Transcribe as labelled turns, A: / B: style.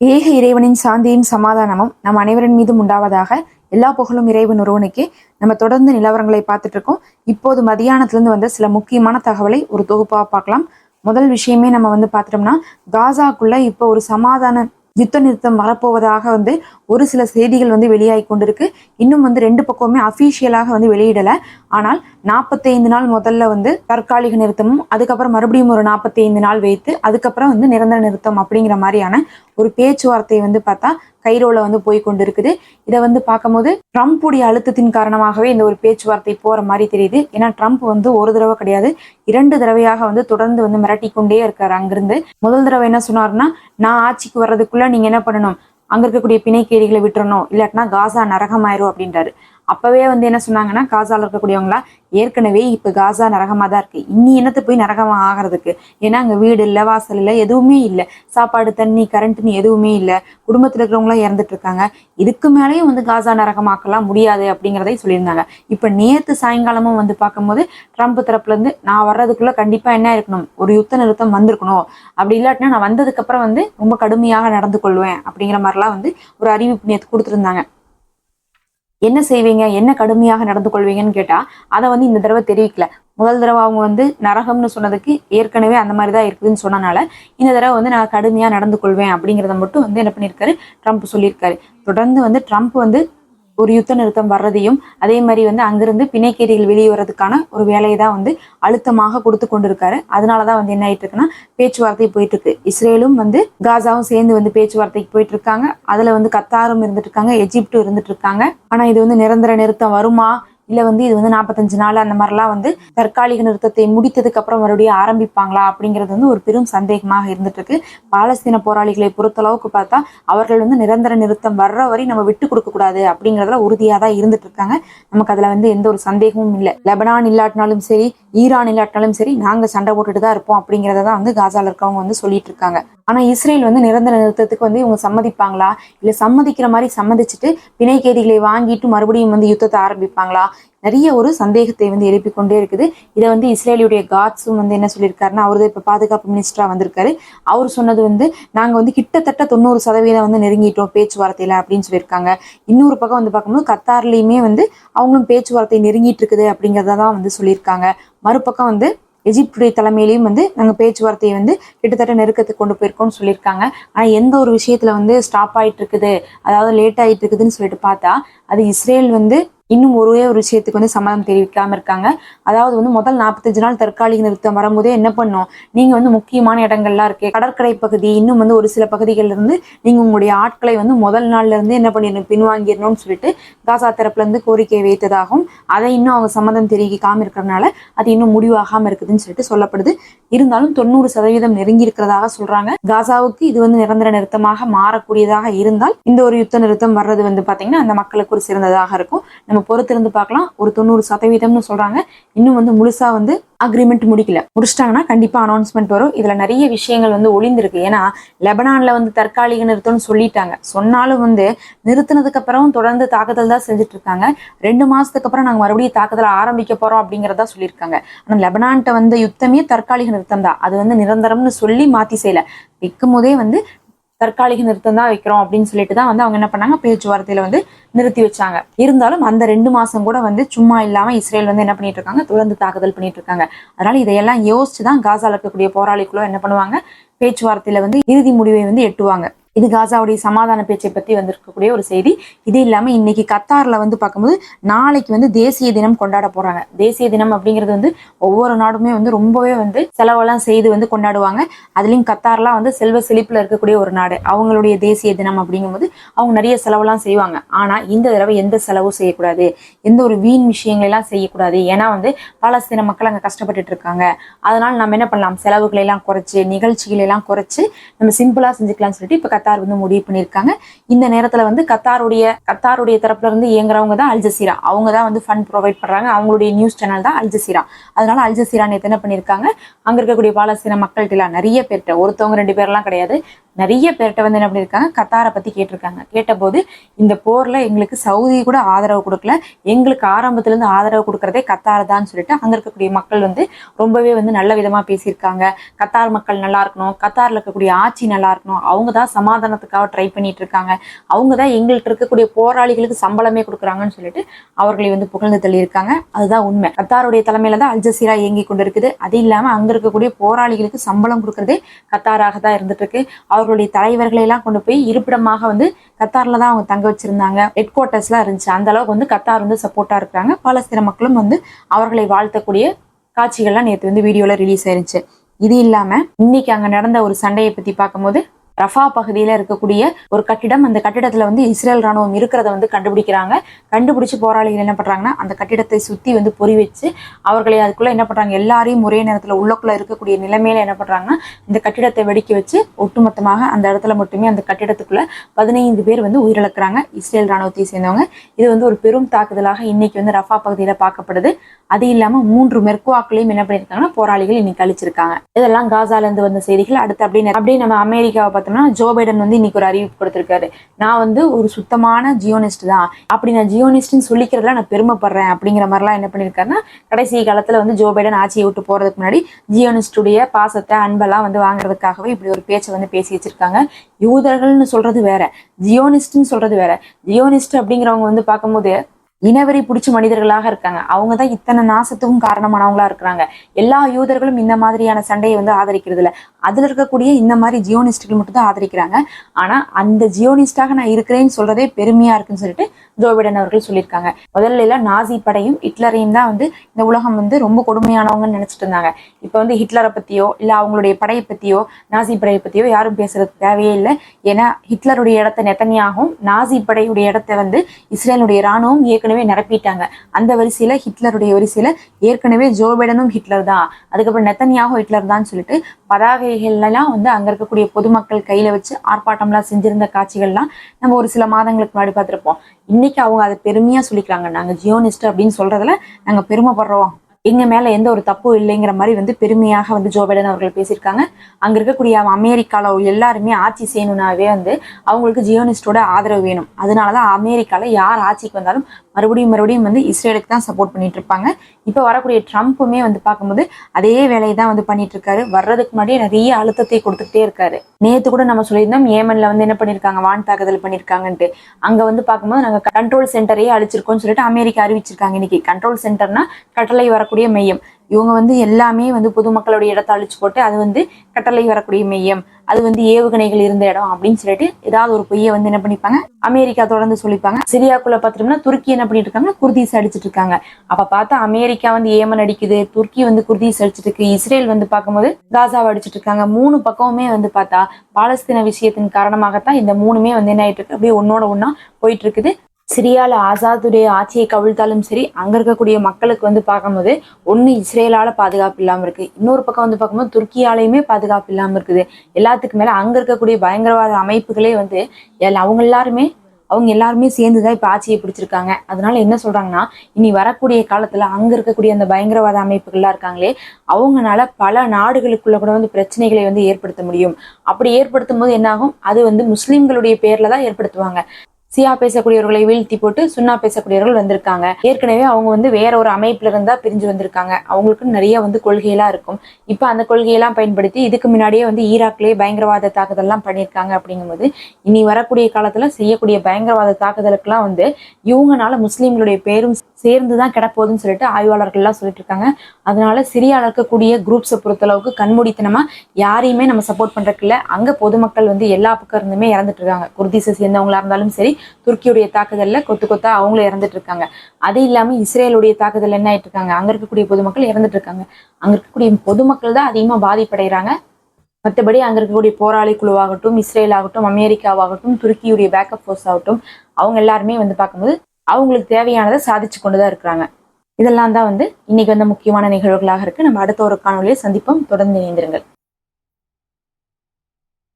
A: ஏக இறைவனின் சாந்தியும் சமாதானமும் நம் அனைவரின் மீதும் உண்டாவதாக எல்லா புகழும் இறைவன் ஒருவனுக்கு. நம்ம தொடர்ந்து நிலவரங்களை பார்த்துட்டு இருக்கோம். இப்போது மதியானத்திலிருந்து வந்த சில முக்கியமான தகவலை ஒரு தொகுப்பாக பார்க்கலாம். முதல் விஷயமே நம்ம வந்து பார்த்துட்டோம்னா காசாக்குள்ள இப்போ ஒரு சமாதான யுத்த நிறுத்தம் வரப்போவதாக வந்து ஒரு சில செய்திகள் வந்து வெளியாகி கொண்டிருக்கு. இன்னும் வந்து ரெண்டு பக்கமுமே அஃபீஷியலாக வந்து வெளியிடலை. ஆனால் நாற்பத்தைந்து நாள் முதல்ல வந்து தற்காலிக நிறுத்தமும் அதுக்கப்புறம் மறுபடியும் ஒரு நாற்பத்தைந்து நாள் வைத்து அதுக்கப்புறம் வந்து நிரந்தர நிறுத்தம் அப்படிங்கிற மாதிரியான ஒரு பேச்சுவார்த்தை வந்து பார்த்தா கைரோல வந்து போய் கொண்டிருக்குது. இதை வந்து பார்க்கும்போது ட்ரம்ப்புடைய அழுத்தத்தின் காரணமாகவே இந்த ஒரு பேச்சுவார்த்தை போற மாதிரி தெரியுது. ஏன்னா ட்ரம்ப் வந்து ஒரு தடவை கிடையாது இரண்டு தடவையாக வந்து தொடர்ந்து வந்து மிரட்டி கொண்டே இருக்காரு அங்கிருந்து. முதல் தடவை என்ன சொன்னாருன்னா நான் ஆட்சிக்கு வர்றதுக்குள்ள நீங்க என்ன பண்ணணும்? அங்க இருக்கக்கூடிய பிணைக்கேடிகளை விட்டுறணும். இல்லாட்டினா காசா நரகமாயிரும் அப்படின்றாரு. அப்பவே வந்து என்ன சொன்னாங்கன்னா காசால இருக்கக்கூடியவங்களா ஏற்கனவே இப்போ காசா நரகமாக தான் இருக்குது இன்னி என்னத்தை போய் நரகமாக ஆகிறதுக்கு? ஏன்னா அங்கே வீடு இல்லை வாசல் இல்லை எதுவுமே இல்லை. சாப்பாடு தண்ணி கரண்ட்னு எதுவுமே இல்லை. குடும்பத்தில் இருக்கிறவங்களாம் இறந்துட்டு இருக்காங்க. இதுக்கு மேலேயும் வந்து காசா நரகமாக்கலாம் முடியாது அப்படிங்கிறதை சொல்லியிருந்தாங்க. இப்போ நேற்று சாயங்காலமும் வந்து பார்க்கும்போது ட்ரம்ப் தரப்புலேருந்து நான் வர்றதுக்குள்ளே கண்டிப்பாக என்ன இருக்கணும்? ஒரு யுத்த நிறுத்தம் வந்திருக்கணும். அப்படி இல்லாட்டினா நான் வந்ததுக்கப்புறம் வந்து ரொம்ப கடுமையாக நடந்து கொள்வேன் அப்படிங்கிற மாதிரிலாம் வந்து ஒரு அறிவிப்பு நேற்று கொடுத்துருந்தாங்க. என்ன செய்வீங்க? என்ன கடுமையாக நடந்து கொள்வீங்கன்னு கேட்டா அதை வந்து இந்த தடவை தெரிவிக்கல. முதல் தடவை அவங்க வந்து நரகம்னு சொன்னதுக்கு ஏற்கனவே அந்த மாதிரி தான் இருக்குதுன்னு சொன்னனால இந்த தடவை வந்து நான் கடுமையாக நடந்து கொள்வேன் அப்படிங்கிறத மட்டும் வந்து என்ன பண்ணியிருக்காரு ட்ரம்ப் சொல்லியிருக்காரு. தொடர்ந்து வந்து ட்ரம்ப் வந்து ஒரு யுத்த நிறுத்தம் வர்றதையும் அதே மாதிரி வந்து அங்கிருந்து பிணைக்கேரிகள் வெளியே வர்றதுக்கான ஒரு வேலையை தான் வந்து அழுத்தமாக கொடுத்து கொண்டிருக்காரு. அதனால தான் வந்து என்ன ஆயிட்டு இருக்குன்னா பேச்சுவார்த்தை போயிட்டு இருக்கு இஸ்ரேலும் வந்து காசாவும் சேர்ந்து வந்து பேச்சுவார்த்தைக்கு போயிட்டு இருக்காங்க அதுல வந்து கத்தாரும் இருந்துட்டு இருக்காங்க எஜிப்டும் இருந்துட்டு இருக்காங்க ஆனா இது வந்து நிரந்தர நிறுத்தம் வருமா? இல்லை வந்து இது வந்து நாற்பத்தஞ்சு நாள் அந்த மாதிரிலாம் வந்து தற்காலிக நிறுத்தத்தை முடித்ததுக்கு அப்புறம் மறுபடியும் ஆரம்பிப்பாங்களா அப்படிங்கிறது வந்து ஒரு பெரும் சந்தேகமாக இருந்துட்டு இருக்கு பாலஸ்தீன போராளிகளை பொறுத்தளவுக்கு பார்த்தா அவர்கள் வந்து நிரந்தர நிறுத்தம் வர்ற வரை நம்ம விட்டு கொடுக்க கூடாது அப்படிங்கிறதுல உறுதியாக தான் இருந்துட்டு இருக்காங்க நமக்கு அதில் வந்து எந்த ஒரு சந்தேகமும் இல்லை. லெபனான் இல்லாட்டினாலும் சரி ஈரான் இல்லாட்டினாலும் சரி நாங்கள் சண்டை போட்டுட்டு தான் இருப்போம் அப்படிங்கிறத தான் வந்து காசால இருக்கவங்க வந்து சொல்லிட்டு இருக்காங்க ஆனால் இஸ்ரேல் வந்து நிரந்தர நிறுத்தத்துக்கு வந்து இவங்க சம்மதிப்பாங்களா? இல்லை சம்மதிக்கிற மாதிரி சம்மதிச்சுட்டு பிணைக்கேதிகளை வாங்கிட்டு மறுபடியும் வந்து யுத்தத்தை ஆரம்பிப்பாங்களா? நிறைய ஒரு சந்தேகத்தை வந்து எழுப்பி கொண்டே இருக்குது. இதை வந்து இஸ்ரேலியுடைய காட்ஸும் வந்து என்ன சொல்லியிருக்காருன்னா அவர் இப்போ பாதுகாப்பு மினிஸ்டரா வந்திருக்காரு. அவர் சொன்னது வந்து நாங்க வந்து கிட்டத்தட்ட தொண்ணூறு சதவீதம் வந்து நெருங்கிட்டோம் பேச்சுவார்த்தையில அப்படின்னு சொல்லியிருக்காங்க. இன்னொரு பக்கம் வந்து பார்க்கும்போது கத்தார்லேயுமே வந்து அவங்களும் பேச்சுவார்த்தை நெருங்கிட்டு இருக்குது அப்படிங்கிறத தான் வந்து சொல்லியிருக்காங்க. மறுபக்கம் வந்து எஜிப்டுடைய தலைமையிலையும் வந்து நாங்கள் பேச்சுவார்த்தையை வந்து கிட்டத்தட்ட நெருக்கத்துக்கு கொண்டு போயிருக்கோம்னு சொல்லியிருக்காங்க. ஆனால் எந்த ஒரு விஷயத்துல வந்து ஸ்டாப் ஆகிட்டு இருக்குது அதாவது லேட் ஆகிட்டு இருக்குதுன்னு சொல்லிட்டு பார்த்தா அது இஸ்ரேல் வந்து இன்னும் ஒரே ஒரு விஷயத்துக்கு வந்து சம்மதம் தெரிவிக்காம இருக்காங்க. அதாவது வந்து முதல் நாற்பத்தஞ்சு நாள் தற்காலிக நிறுத்தம் வரும்போதே என்ன பண்ணும்? நீங்க வந்து முக்கியமான இடங்கள்லாம் இருக்கு. கடற்கரை பகுதி இன்னும் வந்து ஒரு சில பகுதிகள்ல இருந்து நீங்க உங்களுடைய ஆட்களை வந்து முதல் நாள்ல இருந்து என்ன பண்ணிடணும்? பின்வாங்கிடணும்னு சொல்லிட்டு காசா தரப்புல இருந்து கோரிக்கை வைத்ததாகவும் அதை இன்னும் அவங்க சம்மதம் தெரிவிக்காம இருக்கிறதுனால அது இன்னும் முடிவாகாம இருக்குதுன்னு சொல்லிட்டு சொல்லப்படுது. இருந்தாலும் தொண்ணூறு சதவீதம் நெருங்கி இருக்கிறதாக சொல்றாங்க. காசாவுக்கு இது வந்து நிரந்தர நிறுத்தமாக மாறக்கூடியதாக இருந்தால் இந்த ஒரு யுத்த நிறுத்தம் வர்றது வந்து பாத்தீங்கன்னா அந்த மக்களுக்கு ஒரு சிறந்ததாக இருக்கும். நம்ம பொறுத்திருந்து பார்க்கலாம். ஒரு தொண்ணூறு சதவீதம்னு சொல்றாங்க. இன்னும் வந்து முழுசா வந்து அக்ரிமெண்ட் முடிக்கல. முடிச்சிட்டாங்கன்னா கண்டிப்பா அனௌன்ஸ்மெண்ட் வரும். இதுல நிறைய விஷயங்கள் வந்து ஒளிந்திருக்கு. ஏன்னா லெபனான்ல வந்து தற்காலிக நிறுத்தம்னு சொல்லிட்டாங்க. சொன்னாலும் வந்து நிறுத்தினதுக்கு அப்புறம் தொடர்ந்து தாக்குதல் தான் செஞ்சுட்டு இருக்காங்க. ரெண்டு மாசத்துக்கு அப்புறம் நாங்க மறுபடியும் தாக்குதல் ஆரம்பிக்க போறோம் அப்படிங்கறதா சொல்லியிருக்காங்க. ஆனா லெபனான்ட்ட வந்த யுத்தமே தற்காலிக நிறுத்தம் தான். அது வந்து நிரந்தரம்னு சொல்லி மாத்தி செய்யல. விற்கும் போதே வந்து தற்காலிக நிறுத்தம் தான் வைக்கிறோம் அப்படின்னு சொல்லிட்டு தான் வந்து அவங்க என்ன பண்ணாங்க? பேச்சுவார்த்தையில வந்து நிறுத்தி வச்சாங்க. இருந்தாலும் அந்த ரெண்டு மாசம் கூட வந்து சும்மா இல்லாம இஸ்ரேல் வந்து என்ன பண்ணிட்டு இருக்காங்க? தொடர்ந்து தாக்குதல் பண்ணிட்டு இருக்காங்க. அதனால இதையெல்லாம் யோசிச்சு தான் காசால இருக்கக்கூடிய போராளிகளும் என்ன பண்ணுவாங்க? பேச்சுவார்த்தையில வந்து இறுதி முடிவை வந்து எட்டுவாங்க. இது காசாவுடைய சமாதான பேச்சை பத்தி வந்திருக்கக்கூடிய ஒரு செய்தி. இது இல்லாம இன்னைக்கு கத்தார்ல வந்து பார்க்கும்போது நாளைக்கு வந்து தேசிய தினம் கொண்டாட போறாங்க. தேசிய தினம் அப்படிங்கிறது வந்து ஒவ்வொரு நாடுமே வந்து ரொம்பவே வந்து செலவெல்லாம் செய்து வந்து கொண்டாடுவாங்க. அதுலயும் கத்தார்லாம் வந்து செல்வ செழிப்புல இருக்கக்கூடிய ஒரு நாடு. அவங்களுடைய தேசிய தினம் அப்படிங்கும்போது அவங்க நிறைய செலவெல்லாம் செய்வாங்க. ஆனா இந்த தடவை எந்த செலவும் செய்யக்கூடாது. எந்த ஒரு வீண் விஷயங்களெல்லாம் செய்யக்கூடாது. ஏன்னா வந்து பாலஸ்தீன மக்கள் அங்க கஷ்டப்பட்டுட்டு இருக்காங்க. அதனால நம்ம என்ன பண்ணலாம்? செலவுகளை எல்லாம் குறைச்சு நிகழ்ச்சிகளை எல்லாம் குறைச்சு நம்ம சிம்பிளா செஞ்சுக்கலாம்னு சொல்லிட்டு இப்ப கத்தார் வந்து முடிவு பண்ணியிருக்காங்க. இந்த நேரத்துல வந்து கத்தாருடைய கத்தாருடைய தரப்புல இருந்து இயங்குறவங்க தான் அல்ஜசீரா அவங்க தான் வந்து ஃபண்ட் ப்ரொவைட் பண்றாங்க. அவங்களுடைய நியூஸ் சேனல் தான் அல்ஜசீரா அதனால அல்ஜசீரா நேற்று என்ன பண்ணியிருக்காங்க? அங்க இருக்கக்கூடிய பாலஸ்தீன மக்கள்கிட்ட நிறைய பேர்கிட்ட ஒருத்தவங்க ரெண்டு பேர்லாம் கிடையாது. நிறைய பேர்கிட்ட வந்து என்ன பண்ணியிருக்காங்க? கத்தாரை பத்தி கேட்டிருக்காங்க. கேட்டபோது இந்த போர்ல எங்களுக்கு சவுதி கூட ஆதரவு கொடுக்கல. எங்களுக்கு ஆரம்பத்துல இருந்து ஆதரவு கொடுக்கறதே கத்தார் தான் சொல்லிட்டு அங்க இருக்கக்கூடிய மக்கள் வந்து ரொம்பவே வந்து நல்ல விதமா பேசியிருக்காங்க. கத்தார் மக்கள் நல்லா இருக்கணும். கத்தார்ல இருக்கக்கூடிய ஆட்சி நல்லா இருக்கணும். அவங்க தான் சமாதானத்துக்காக ட்ரை பண்ணிட்டு இருக்காங்க. அவங்க தான் எங்கள்கிட்ட இருக்கக்கூடிய போராளிகளுக்கு சம்பளமே கொடுக்குறாங்கன்னு சொல்லிட்டு அவர்களை வந்து புகழ்ந்து தள்ளியிருக்காங்க. அதுதான் உண்மை. கத்தாருடைய தலைமையில தான் அல்ஜசீரா இயங்கி கொண்டு இருக்குது அது இல்லாம அங்க இருக்கக்கூடிய போராளிகளுக்கு சம்பளம் கொடுக்கறதே கத்தாராக தான் இருந்துட்டு இருக்கு. அவர்களுடைய தலைவர்களை எல்லாம் கொண்டு போய் இருப்பிடமாக வந்து கத்தார்ல தான் அவங்க தங்க வச்சிருந்தாங்க. ஹெட் குவார்ட்டர்ஸ்லாம் இருந்துச்சு. அந்த அளவுக்கு வந்து கத்தார் வந்து சப்போர்ட்டா இருக்கிறாங்க. பாலஸ்தீன மக்களும் வந்து அவர்களை வாழ்த்தக்கூடிய காட்சிகள்லாம் நேற்று வந்து வீடியோல ரிலீஸ் ஆயிருச்சு இது இல்லாம இன்னைக்கு அங்க நடந்த ஒரு சண்டையை பத்தி பார்க்கும்போது ரஃபா பகுதியில் இருக்கக்கூடிய ஒரு கட்டிடம். அந்த கட்டிடத்தில் வந்து இஸ்ரேல் ராணுவம் இருக்கிறத வந்து கண்டுபிடிக்கிறாங்க. கண்டுபிடிச்சு போராளிகள் என்ன பண்ணுறாங்கன்னா அந்த கட்டிடத்தை சுற்றி வந்து பொறி வச்சு அவர்களை அதுக்குள்ளே என்ன பண்ணுறாங்க எல்லாரையும் ஒரே நேரத்தில் உள்ளக்குள்ளே இருக்கக்கூடிய நிலைமையில என்ன பண்ணுறாங்கன்னா இந்த கட்டிடத்தை வெடிக்க வச்சு ஒட்டுமொத்தமாக அந்த இடத்துல மட்டுமே அந்த கட்டிடத்துக்குள்ளே பதினைந்து பேர் வந்து உயிரிழக்கிறாங்க. இஸ்ரேல் ராணுவத்தை சேர்ந்தவங்க. இது வந்து ஒரு பெரும் தாக்குதலாக இன்னைக்கு வந்து ரஃபா பகுதியில் பார்க்கப்படுது. அது இல்லாமல் மூன்று மெர்குவாக்களையும் என்ன பண்ணிருக்காங்கன்னா போராளிகள் இன்னைக்கு அழிச்சிருக்காங்க. இதெல்லாம் காசாலேருந்து வந்த செய்திகள். அடுத்து அப்படின்னு அப்படியே நம்ம அமெரிக்காவை பார்த்து பார்த்தோம்னா ஜோ பைடன் வந்து இன்னைக்கு ஒரு அறிவிப்பு கொடுத்துருக்காரு. நான் வந்து ஒரு சுத்தமான ஜியோனிஸ்ட் தான். அப்படி நான் ஜியோனிஸ்ட்னு சொல்லிக்கிறதுல நான் பெருமைப்படுறேன் அப்படிங்கிற மாதிரிலாம் என்ன பண்ணியிருக்காருன்னா கடைசி காலத்துல வந்து ஜோ பைடன் ஆட்சியை விட்டு போறதுக்கு முன்னாடி ஜியோனிஸ்டுடைய பாசத்தை அன்பெல்லாம் வந்து வாங்குறதுக்காகவே இப்படி ஒரு பேச்சை வந்து பேசி வச்சிருக்காங்க. யூதர்கள்னு சொல்றது வேற. ஜியோனிஸ்ட்னு சொல்றது வேற. ஜியோனிஸ்ட் அப்படிங்கிறவங்க வந்து பார்க்கும்போது இனவெறி பிடிச்ச மனிதர்களாக இருக்காங்க. அவங்க தான் இத்தனை நாசத்துக்கும் காரணமானவங்களா இருக்கிறாங்க. எல்லா யூதர்களும் இந்த மாதிரியான சண்டையை வந்து ஆதரிக்கிறது இல்லை அதுல இருக்கக்கூடிய இந்த மாதிரி ஜியோனிஸ்டுகள் மட்டும் தான் ஆதரிக்கிறாங்க. ஆனா அந்த ஜியோனிஸ்டாக நான் இருக்கிறேன்னு சொல்றதே பெருமையா இருக்குன்னு சொல்லிட்டு ஜோ பிடன் அவர்கள் சொல்லியிருக்காங்க. முதல்ல எல்லாம் நாசி படையும் ஹிட்லரையும் தான் வந்து இந்த உலகம் வந்து ரொம்ப கொடுமையானவங்கன்னு நினைச்சிட்டு இருந்தாங்க. இப்ப வந்து ஹிட்லரை பத்தியோ இல்ல அவங்களுடைய படையை பத்தியோ நாசி படையை பத்தியோ யாரும் பேசுறது தேவையே இல்லை. ஏன்னா ஹிட்லருடைய இடத்த நெத்தனியாகவும் நாசி படையுடைய இடத்த வந்து இஸ்ரேலுடைய ராணுவம் ஏற்கனவே நிரப்பிட்டாங்க. அந்த வரிசையில ஹிட்லருடைய வரிசையில ஏற்கனவே ஜோ பைடனும் ஹிட்லர் தான். அதுக்கப்புறம் நெத்தனியாகவும் ஹிட்லர் தான் சொல்லிட்டு பதாகைகள்லாம் வந்து அங்க இருக்கக்கூடிய பொதுமக்கள் கையில வச்சு ஆர்ப்பாட்டம்லாம் செஞ்சிருந்த காட்சிகள்லாம் நம்ம ஒரு சில மாதங்களுக்கு முன்னாடி பார்த்திருப்போம். இன்னைக்கு அவங்க அதை பெருமையா சொல்லிக்கிறாங்க. நாங்க ஜியோனிஸ்ட் அப்படின்னு சொல்றதுல நாங்க பெருமைப்படுறோம். எங்க மேல எந்த ஒரு தப்பும் இல்லைங்கிற மாதிரி வந்து பெருமையாக வந்து ஜோ பைடன் அவர்கள் பேசியிருக்காங்க. அங்க இருக்கக்கூடிய அமெரிக்கால எல்லாருமே ஆட்சி செய்யணும்னாவே வந்து அவங்களுக்கு ஜியோனிஸ்டோட ஆதரவு வேணும். அதனாலதான் அமெரிக்கால யார் ஆட்சிக்கு வந்தாலும் மறுபடியும் மறுபடியும் வந்து இஸ்ரேலுக்கு தான் சப்போர்ட் பண்ணிட்டு இருப்பாங்க. இப்போ வரக்கூடிய ட்ரம்ப்புமே வந்து பார்க்கும்போது அதே வேலையை தான் வந்து பண்ணிட்டு இருக்காரு. வர்றதுக்கு முன்னாடியே நிறைய அழுத்தத்தை கொடுத்துக்கிட்டே இருக்காரு. நேத்து கூட நம்ம சொல்லியிருந்தோம் ஏமன்ல வந்து என்ன பண்ணிருக்காங்க? வான் தாக்குதல் பண்ணிருக்காங்கன்ட்டு. அங்க வந்து பார்க்கும்போது நாங்க கண்ட்ரோல் சென்டரையே அழிச்சிருக்கோம்னு சொல்லிட்டு அமெரிக்கா அறிவிச்சிருக்காங்க இன்னைக்கு. கண்ட்ரோல் சென்டர்னா கட்டளை வரக்கூடிய மையம். இவங்க வந்து எல்லாமே வந்து பொதுமக்களுடைய இடத்த அழிச்சு போட்டு அது வந்து கட்டளை வரக்கூடிய மையம். அது வந்து ஏவுகணைகள் இருந்த இடம் அப்படின்னு சொல்லிட்டு ஏதாவது ஒரு பொய்யை வந்து என்ன பண்ணிப்பாங்க? அமெரிக்கா தொடர்ந்து சொல்லிப்பாங்க. சிரியாக்குள்ள பார்த்துட்டோம்னா துருக்கி என்ன பண்ணிட்டு இருக்காங்க குர்தீஸ் அடிச்சிட்டு இருக்காங்க அப்ப பார்த்தா அமெரிக்கா வந்து ஏமன் அடிக்குது துருக்கி வந்து குர்தீஸ் அடிச்சிட்டு இருக்கு இஸ்ரேல் வந்து பார்க்கும்போது காசாவை அடிச்சிட்டு இருக்காங்க மூணு பக்கமுமே வந்து பார்த்தா பாலஸ்தீன விஷயத்தின் காரணமாகத்தான் இந்த மூணுமே வந்து என்ன ஆயிட்டு இருக்கு அப்படியே ஒன்னோட ஒன்னா போயிட்டு இருக்குது சிரியால ஆசாதுடைய ஆட்சியை கவிழ்த்தாலும் சரி அங்க இருக்கக்கூடிய மக்களுக்கு வந்து பார்க்கும்போது ஒண்ணு இஸ்ரேலால பாதுகாப்பு இல்லாம இருக்கு. இன்னொரு பக்கம் வந்து பார்க்கும்போது துருக்கியாலையுமே பாதுகாப்பு இல்லாம இருக்குது. எல்லாத்துக்கு மேல அங்க இருக்கக்கூடிய பயங்கரவாத அமைப்புகளே வந்து எல்லா- அவங்க எல்லாருமே அவங்க எல்லாருமே சேர்ந்துதான் இப்ப ஆட்சியை பிடிச்சிருக்காங்க. அதனால என்ன சொல்றாங்கன்னா இனி வரக்கூடிய காலத்துல அங்க இருக்கக்கூடிய அந்த பயங்கரவாத அமைப்புகள்லாம் இருக்காங்களே அவங்கனால பல நாடுகளுக்குள்ள கூட வந்து பிரச்சனைகளை வந்து ஏற்படுத்த முடியும். அப்படி ஏற்படுத்தும் போது என்னாகும்? அது வந்து முஸ்லிம்களுடைய பேர்ல தான் ஏற்படுத்துவாங்க. சியா பேசக்கூடியவர்களை வீழ்த்தி போட்டு சுண்ணா பேசக்கூடியவர்கள் வந்திருக்காங்க. ஏற்கனவே அவங்க வந்து வேற ஒரு அமைப்புல இருந்தா பிரிஞ்சு வந்திருக்காங்க. அவங்களுக்கு நிறைய வந்து கொள்கையெல்லாம் இருக்கும். இப்ப அந்த கொள்கையெல்லாம் பயன்படுத்தி இதுக்கு முன்னாடியே வந்து ஈராக்லயே பயங்கரவாத தாக்குதல்லாம் பண்ணியிருக்காங்க அப்படிங்கும்போது இனி வரக்கூடிய காலத்துல செய்யக்கூடிய பயங்கரவாத தாக்குதலுக்கெல்லாம் வந்து இவங்கனால முஸ்லீம்களுடைய பேரும் சேர்ந்து தான் கிடப்போகுதுன்னு சொல்லிட்டு ஆய்வாளர்கள்லாம் சொல்லிட்டு இருக்காங்க அதனால சிரியாவில் இருக்கக்கூடிய குரூப்ஸை பொறுத்தளவுக்கு கண்மூடித்தனமா யாரையுமே நம்ம சப்போர்ட் பண்றதுக்கு இல்லை. அங்க பொதுமக்கள் வந்து எல்லா பக்கம் இருந்துமே இறந்துட்டு இருக்காங்க. குர்தீஸை சேர்ந்தவங்களா இருந்தாலும் சரி துருக்கியுடைய தாக்குதல்ல கொத்து கொத்தா அவங்களும் இறந்துட்டு இருக்காங்க அது இல்லாம இஸ்ரேலுடைய தாக்குதல் என்ன ஆயிட்டு இருக்காங்க அங்க இருக்கக்கூடிய பொதுமக்கள் இறந்துட்டு இருக்காங்க அங்க இருக்கக்கூடிய பொதுமக்கள் தான் அதிகமா பாதிப்படைகிறாங்க மற்றபடி அங்க இருக்கக்கூடிய போராளி குழுவாகட்டும் இஸ்ரேல் ஆகட்டும் அமெரிக்காவாகட்டும் துருக்கியுடைய பேக்கப் ஃபோர்ஸ் ஆகட்டும் அவங்க எல்லாருமே வந்து பார்க்கும்போது அவங்களுக்கு தேவையானதை சாதிச்சு கொண்டுதான் இருக்கிறாங்க. இதெல்லாம் தான் வந்து இன்னைக்கு வந்து முக்கியமான நிகழ்வுகளாக இருக்கு. நம்ம அடுத்த ஒரு காணொலியை சந்திப்போம். தொடர்ந்து இணைந்திருங்கள்.